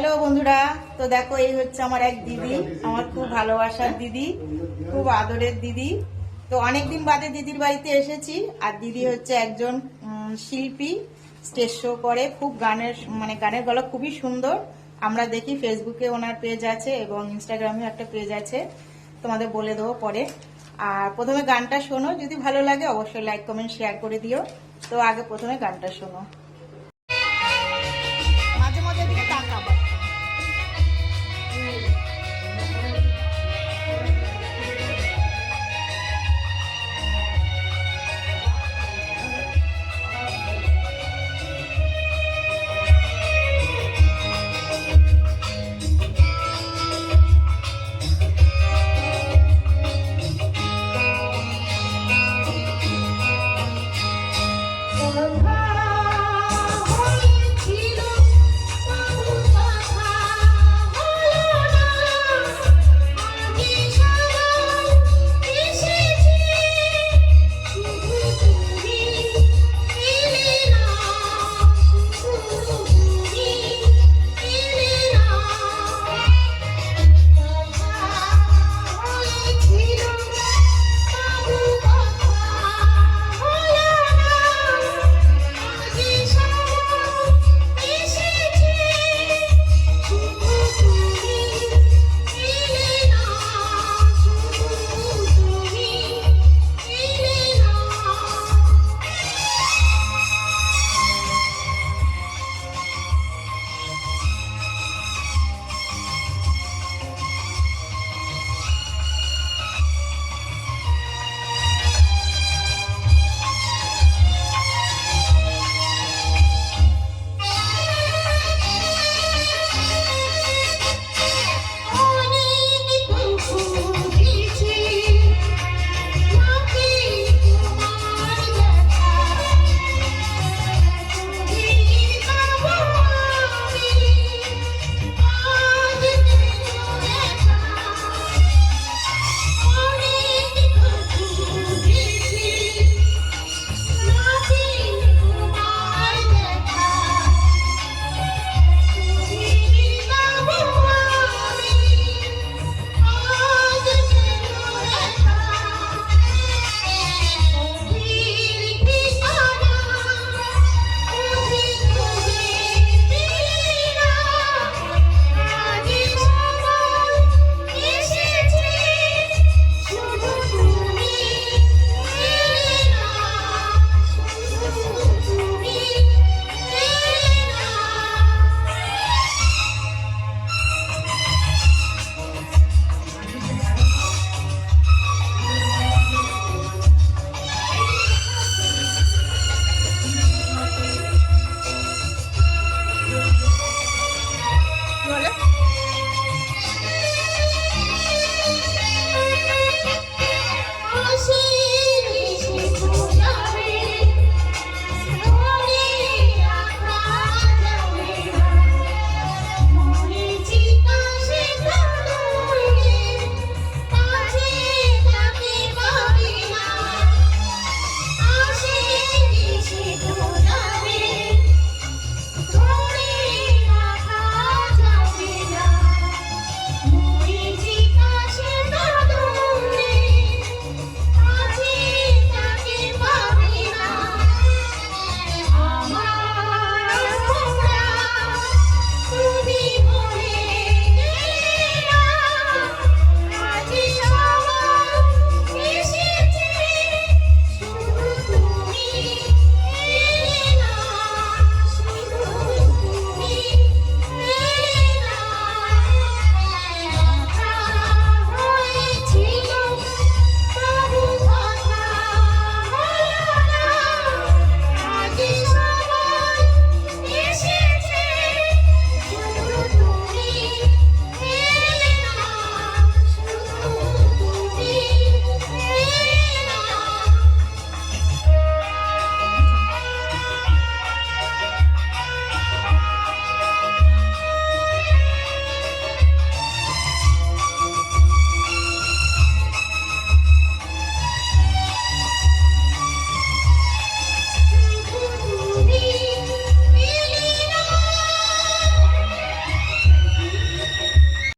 Hello বন্ধুরা। তো দেখো, এই হচ্ছে আমার এক দিদি, আমার খুব ভালোবাসার দিদি, খুব আদরের দিদি। তো অনেকদিন বাদে দিদির বাড়িতে এসেছি, আর দিদি হচ্ছে একজন শিল্পী, স্টেজ শো করে, খুব গানের মানে গানের গলা খুবই সুন্দর। আমরা দেখি ফেসবুকে ওনার পেজ আছে এবং ইনস্টাগ্রামেও একটা পেজ আছে, তোমাদের বলে দেবো পরে। আর প্রথমে গানটা শোনো, যদি ভালো লাগে অবশ্যই লাইক কমেন্ট শেয়ার করে দিও। তো আগে প্রথমে গানটা শোনো।